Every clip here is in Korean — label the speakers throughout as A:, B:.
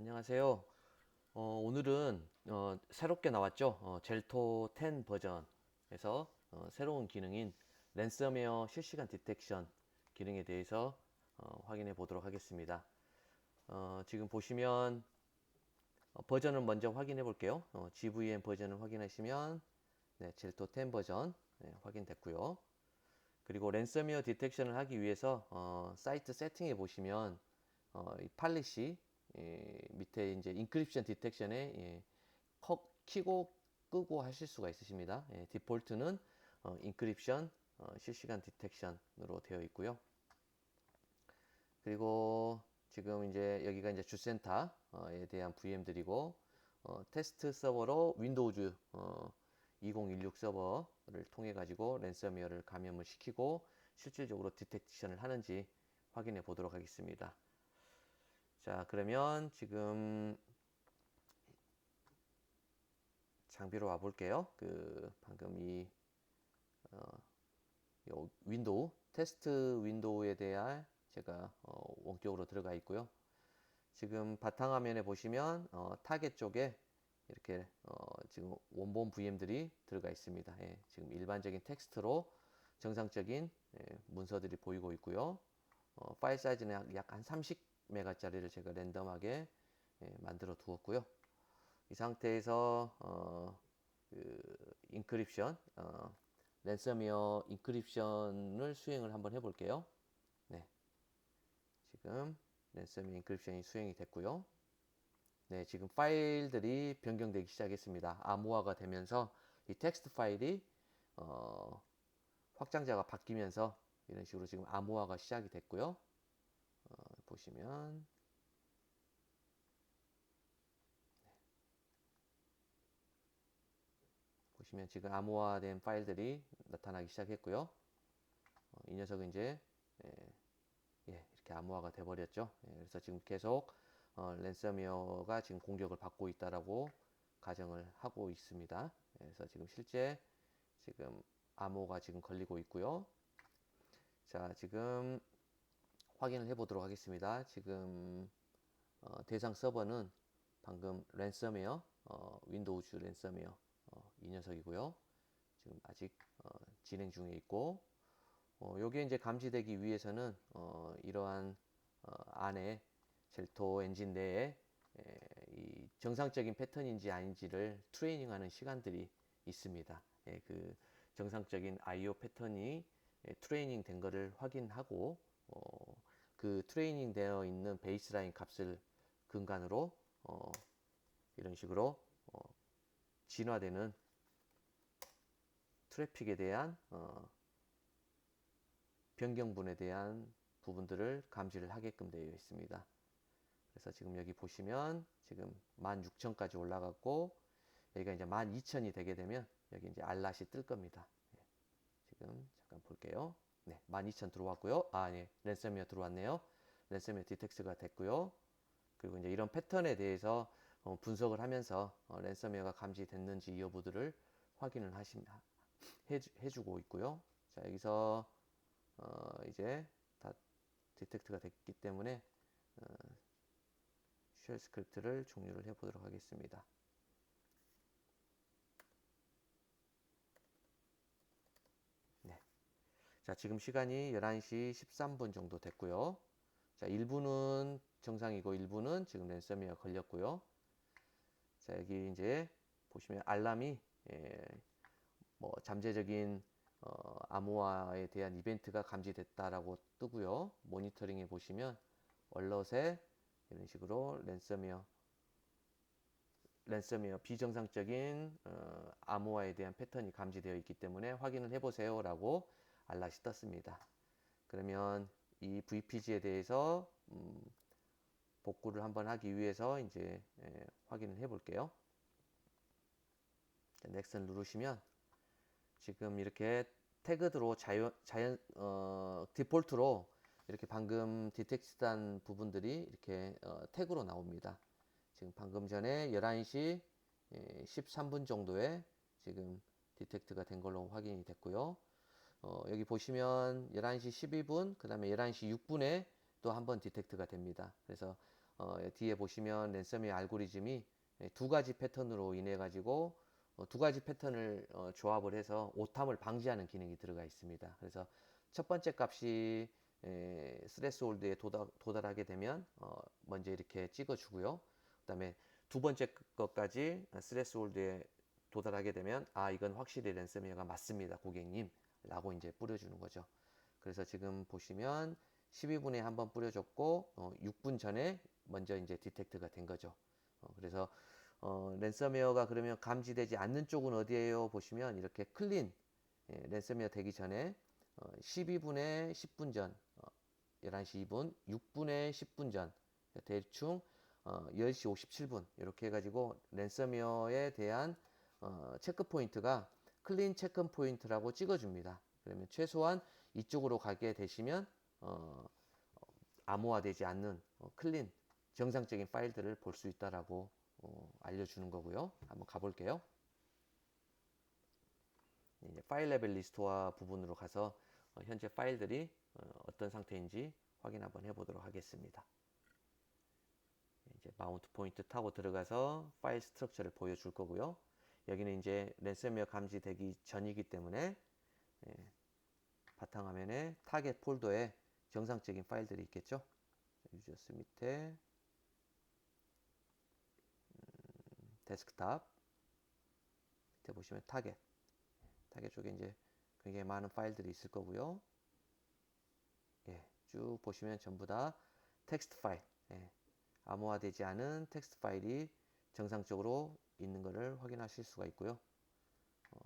A: 안녕하세요. 어, 오늘은 어, 새롭게 나왔죠. 어, 젤토 10 버전에서 어, 새로운 기능인 랜섬웨어 실시간 디텍션 기능에 대해서 어, 확인해 보도록 하겠습니다. 어, 지금 보시면 어, 버전을 먼저 확인해 볼게요. 어, GVM 버전을 확인하시면 네, 젤토 10 버전 네, 확인됐고요. 그리고 랜섬웨어 디텍션을 하기 위해서 어, 사이트 세팅에 보시면 어, 이 팔릿이 예, 밑에 이제 인크립션 디텍션에 예, 커, 키고 끄고 하실 수가 있으십니다. 예, 디폴트는 어, 인크립션 어, 실시간 디텍션으로 되어 있고요. 그리고 지금 이제 여기가 이제 주센터에 대한 VM들이고 어, 테스트 서버로 윈도우즈 어, 2016 서버를 통해 가지고 랜섬웨어를 감염을 시키고 실질적으로 디텍션을 하는지 확인해 보도록 하겠습니다. 자, 그러면 지금 장비로 와 볼게요. 그 방금 이 어, 요 윈도우 테스트 윈도우에 대한 제가 어, 원격으로 들어가 있고요. 지금 바탕화면에 보시면 어, 타겟 쪽에 이렇게 어, 지금 원본 VM들이 들어가 있습니다. 예, 지금 일반적인 텍스트로 정상적인 예, 문서들이 보이고 있고요. 어, 파일 사이즈는 약 한 30 메가짜리를 제가 랜덤하게 예, 만들어 두었고요. 이 상태에서 어, 그 인크립션, 어, 랜섬웨어 인크립션을 수행을 한번 해볼게요. 네, 지금 랜섬웨어 인크립션이 수행이 됐고요. 네, 지금 파일들이 변경되기 시작했습니다. 암호화가 되면서 이 텍스트 파일이 어, 확장자가 바뀌면서 이런 식으로 지금 암호화가 시작이 됐고요. 어, 보시면 네. 보시면 지금 암호화된 파일들이 나타나기 시작했고요. 어, 이 녀석은 이제 예, 예, 이렇게 암호화가 돼버렸죠. 예, 그래서 지금 계속 어, 랜섬웨어가 지금 공격을 받고 있다라고 가정을 하고 있습니다. 예, 그래서 지금 실제 지금 암호가 지금 걸리고 있고요. 자, 지금 확인을 해 보도록 하겠습니다. 지금 어, 대상 서버는 방금 랜섬웨어, 어, 윈도우즈 랜섬웨어 어, 이 녀석이고요. 지금 아직 어, 진행 중에 있고, 어, 요게 이제 감지되기 위해서는 어, 이러한 어, 안에 젤토 엔진 내에 에, 이 정상적인 패턴인지 아닌지를 트레이닝하는 시간들이 있습니다. 예, 그 정상적인 IO 패턴이 예, 트레이닝 된 거를 확인하고 어, 그 트레이닝 되어 있는 베이스라인 값을 근간으로 어, 이런 식으로 어, 진화되는 트래픽에 대한 어, 변경분에 대한 부분들을 감지를 하게끔 되어 있습니다. 그래서 지금 여기 보시면 지금 16,000까지 올라갔고 여기가 이제 12,000이 되게 되면 여기 이제 알lat이 뜰 겁니다. 예. 지금 잠깐 볼게요. 네, 12,000 들어왔고요. 아, 네, 랜섬웨어 들어왔네요. 랜섬웨어 디텍스가 됐고요. 그리고 이제 이런 패턴에 대해서 어, 분석을 하면서 어, 랜섬웨어가 감지됐는지 여부들을 확인을 하시, 해주, 해주고 있고요. 자, 여기서 어, 이제 다 디텍트가 됐기 때문에 어, 쉘 스크립트를 종료를 해 보도록 하겠습니다. 자, 지금 시간이 11시 13분 정도 됐고요. 자, 1부는 정상이고 1부는 지금 랜섬웨어 걸렸고요. 자, 여기 이제 보시면 알람이 예, 뭐 잠재적인 어, 암호화에 대한 이벤트가 감지됐다라고 뜨고요. 모니터링에 보시면 얼럿에 이런 식으로 랜섬웨어 랜섬웨어 비정상적인 어, 암호화에 대한 패턴이 감지되어 있기 때문에 확인을 해보세요라고 알람이 떴습니다. 그러면 이 VPG에 대해서 음, 복구를 한번 하기 위해서 이제 예, 확인을 해 볼게요. 넥슨 누르시면 지금 이렇게 태그드로 자연, 자연 어, 디폴트로 이렇게 방금 디텍트한 부분들이 이렇게 어, 태그로 나옵니다. 지금 방금 전에 11시 예, 13분 정도에 지금 디텍트가 된 걸로 확인이 됐고요. 어, 여기 보시면 11시 12분, 그 다음에 11시 6분에 또 한 번 디텍트가 됩니다. 그래서 어, 뒤에 보시면 랜섬웨어 알고리즘이 예, 두 가지 패턴으로 인해 가지고 어, 두 가지 패턴을 어, 조합을 해서 오탐을 방지하는 기능이 들어가 있습니다. 그래서 첫 번째 값이 에, 스레스홀드에 도달, 도달하게 되면 어, 먼저 이렇게 찍어주고요. 그 다음에 두 번째 것까지 스레스홀드에 도달하게 되면 아 이건 확실히 랜섬웨어가 맞습니다, 고객님. 라고 이제 뿌려주는 거죠. 그래서 지금 보시면 12분에 한 번 뿌려줬고 어, 6분 전에 먼저 이제 디텍트가 된 거죠. 어, 그래서 어, 랜섬웨어가 그러면 감지되지 않는 쪽은 어디예요? 보시면 이렇게 클린 예, 랜섬웨어 되기 전에 어, 12분에 10분 전, 어, 11시 2분, 6분에 10분 전, 대충 어, 10시 57분 이렇게 해가지고 랜섬웨어에 대한 어, 체크 포인트가 클린 체크 포인트라고 찍어줍니다. 그러면 최소한 이쪽으로 가게 되시면 어, 암호화되지 않는 어, 클린 정상적인 파일들을 볼 수 있다라고 어, 알려주는 거고요. 한번 가볼게요. 이제 파일 레벨 리스토어 부분으로 가서 어, 현재 파일들이 어, 떤 상태인지 확인 한번 해보도록 하겠습니다. 이제 마운트 포인트 타고 들어가서 파일 스트럭처를 보여줄 거고요. 여기는 이제 랜섬웨어 감지되기 전이기 때문에 예, 바탕화면에 타겟 폴더에 정상적인 파일들이 있겠죠. 유저스 밑에 음, 데스크탑 밑에 보시면 타겟 타겟 쪽에 이제 굉장히 많은 파일들이 있을 거고요. 예, 쭉 보시면 전부 다 텍스트 파일, 예, 암호화되지 않은 텍스트 파일이 정상적으로 있는 것을 확인하실 수가 있고요. 어,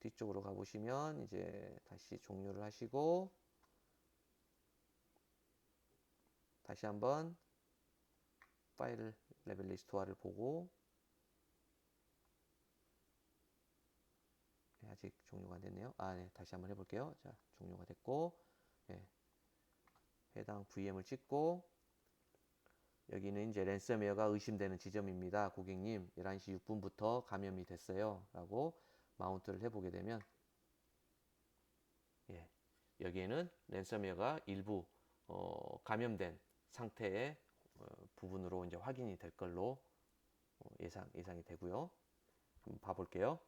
A: 뒤쪽으로 가보시면 이제 다시 종료를 하시고 다시 한번 파일 레벨 리스트화를 보고 네, 아직 종료가 안 됐네요. 아, 네, 다시 한번 해볼게요. 자, 종료가 됐고, 네, 해당 VM을 찍고, 여기는 이제 랜섬웨어가 의심되는 지점입니다. 고객님, 11시 6분부터 감염이 됐어요. 라고 마운트를 해보게 되면, 예, 여기에는 랜섬웨어가 일부 어, 감염된 상태의 어, 부분으로 이제 확인이 될 걸로 어, 예상 예상이 되고요. 한번 봐볼게요.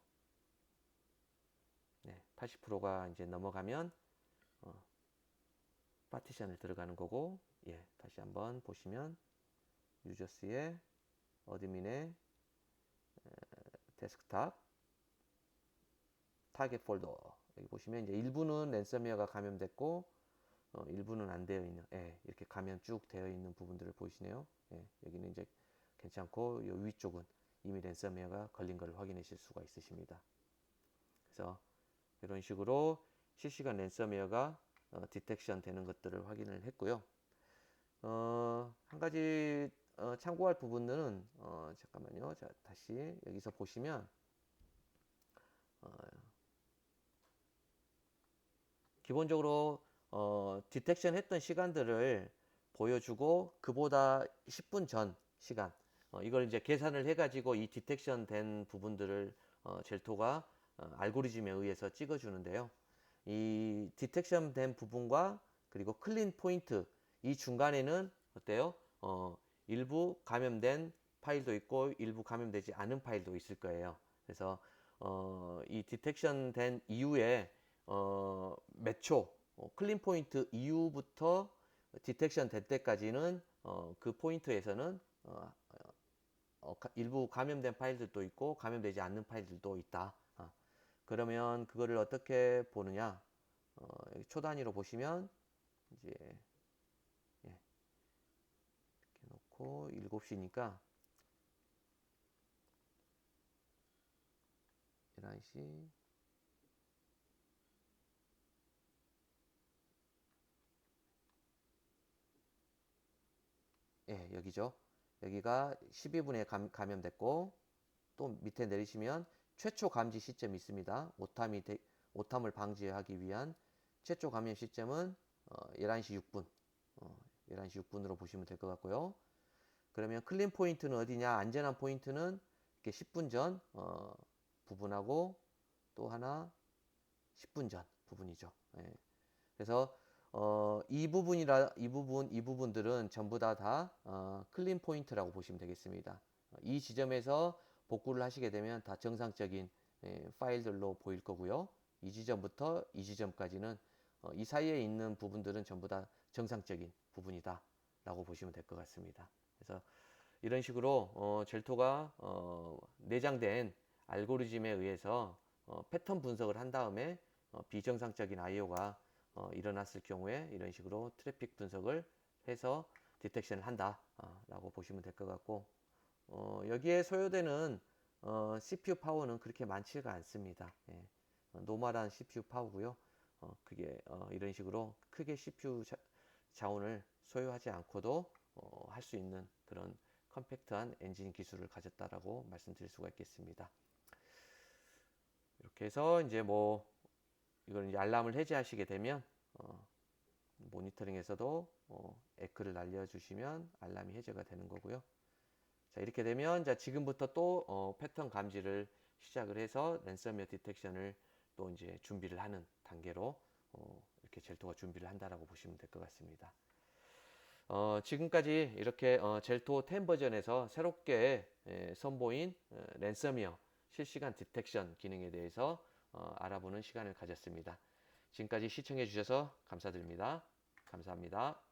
A: 네, 80%가 이제 넘어가면 어, 파티션을 들어가는 거고, 예, 다시 한번 보시면 유저스의 어드민의 에, 데스크탑 타겟 폴더 여기 보시면 이제 일부는 랜섬웨어가 감염됐고 어, 일부는 안 되어 있는 예, 이렇게 감염 쭉 되어 있는 부분들을 보이시네요. 예, 여기는 이제 괜찮고 요 위쪽은 이미 랜섬웨어가 걸린 걸 확인하실 수가 있으십니다. 그래서 이런 식으로 실시간 랜섬웨어가 어, 디텍션 되는 것들을 확인을 했고요. 어, 한 가지 어, 참고할 부분들은 어, 잠깐만요. 자, 다시 여기서 보시면 어, 기본적으로 어, 디텍션 했던 시간들을 보여주고 그보다 10분 전 시간 어, 이걸 이제 계산을 해가지고 이 디텍션 된 부분들을 어, 젤토가 어, 알고리즘에 의해서 찍어주는데요. 이 디텍션 된 부분과 그리고 클린 포인트 이 중간에는 어때요? 어, 일부 감염된 파일도 있고 일부 감염되지 않은 파일도 있을 거예요. 그래서 어, 이 디텍션 된 이후에 어, 몇 초, 어, 클린 포인트 이후부터 디텍션 될 때까지는 어, 그 포인트에서는 어, 어, 가- 일부 감염된 파일들도 있고 감염되지 않는 파일들도 있다. 아, 그러면 그거를 어떻게 보느냐? 어, 여기 초 단위로 보시면 이제 예, 이렇게 놓고 7시니까 11시 예, 여기죠. 여기가 12분에 감, 감염됐고 또 밑에 내리시면 최초 감지 시점이 있습니다. 오탐이 되- 오탐을 방지하기 위한 최초 감염 시점은 어, 11시 6분. 어, 11시 6분으로 보시면 될 것 같고요. 그러면 클린 포인트는 어디냐? 안전한 포인트는 이렇게 10분 전 어, 부분하고 또 하나 10분 전 부분이죠. 예. 그래서 어, 이 부분이라 이 부분 이 부분들은 전부 다다 어, 클린 포인트라고 보시면 되겠습니다. 어, 이 지점에서 복구를 하시게 되면 다 정상적인 예, 파일들로 보일 거고요. 이 지점부터 이 지점까지는 어, 이 사이에 있는 부분들은 전부 다 정상적인 부분이다라고 보시면 될 것 같습니다. 그래서 이런 식으로 어, 젤토가 어, 내장된 알고리즘에 의해서 어, 패턴 분석을 한 다음에 어, 비정상적인 IO가 어, 일어났을 경우에 이런 식으로 트래픽 분석을 해서 디텍션을 한다라고 보시면 될 것 같고 어, 여기에 소요되는 어, CPU 파워는 그렇게 많지가 않습니다. 예. 어, 노멀한 CPU 파워고요. 어, 그게 어, 이런 식으로 크게 CPU 자, 자원을 소요하지 않고도 어, 할 수 있는 그런 컴팩트한 엔진 기술을 가졌다라고 말씀드릴 수가 있겠습니다. 이렇게 해서 이제 뭐 이걸 이제 알람을 해제하시게 되면 어, 모니터링에서도 어, 에크를 날려주시면 알람이 해제가 되는 거고요. 자 이렇게 되면 자 지금부터 또 어, 패턴 감지를 시작을 해서 랜섬웨어 디텍션을 또 이제 준비를 하는 단계로 어, 이렇게 젤토가 준비를 한다라고 보시면 될 것 같습니다. 어, 지금까지 이렇게 어, 젤토 10 버전에서 새롭게 에, 선보인 어, 랜섬웨어 실시간 디텍션 기능에 대해서 어, 알아보는 시간을 가졌습니다. 지금까지 시청해 주셔서 감사드립니다. 감사합니다.